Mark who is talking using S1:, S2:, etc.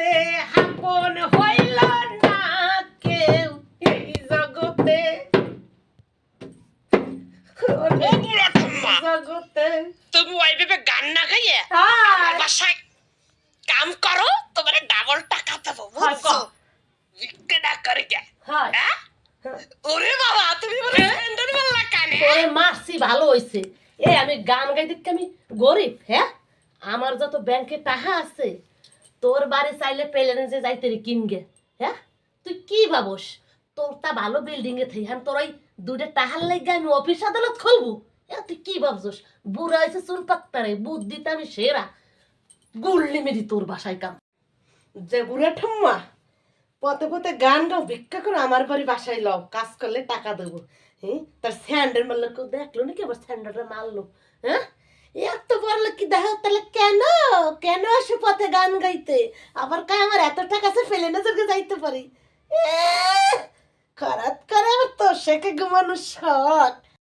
S1: জগতে আপন হইল না কেউ এই জগতে।
S2: ও বুড়া ঠাম্মা
S1: জগতে।
S2: তুমি ওই গান না গাইয়ে আমার বাসায় কাম করো তোমার ডাবল টাকা দেবো বুঝছ?
S1: কর।
S2: না করে কে হ্যাঁ? ওরে বাবা তুমি বলে ফ্রেন্ডের বললা কানে?
S1: তোরে মারছি ভালো হইছে। এ আমি গান গাই দেখতে আমি গরিব? হ্যাঁ? আমার যত ব্যাংকে টাকা আছে তোর বাড়ি চাইলে পেলেন যে যাইতে রে কিনগে হ্যাঁ? তুই কি ভাবস? তোর তা ভালো বিল্ডিং এ থাই তোর ওই দুইটা টাহার লাগে আমি অফিস আদালত খুলবো? এ তুই কি ভাবছস? বুড়া হয়েছে চুল পাত্তারে বুদ্ধিতে আমি সেরা। গুল্লি মেরি তোর বাসায় কাম। যে বুড়া ঠাম্মা, পথে পথে গান গাও, ভিক্ষা করে, আমার বাড়ি বাসায় লও, কাজ করলে টাকা দেবো। হ্যাঁ তার স্যান্ডেল মারলো, কেউ দেখল নাকি? আবার স্যান্ডেলটা মারলো হ্যাঁ? এত বড় লোক কি দেখো তাহলে কেন? কেন আসে পথে গান গাইতে? আবার কাই আমার এত টাকা আছে ফেলে না চোখে যাইতে পারি? এ, খারাপ তোর শেখে ঘুমানো শখ।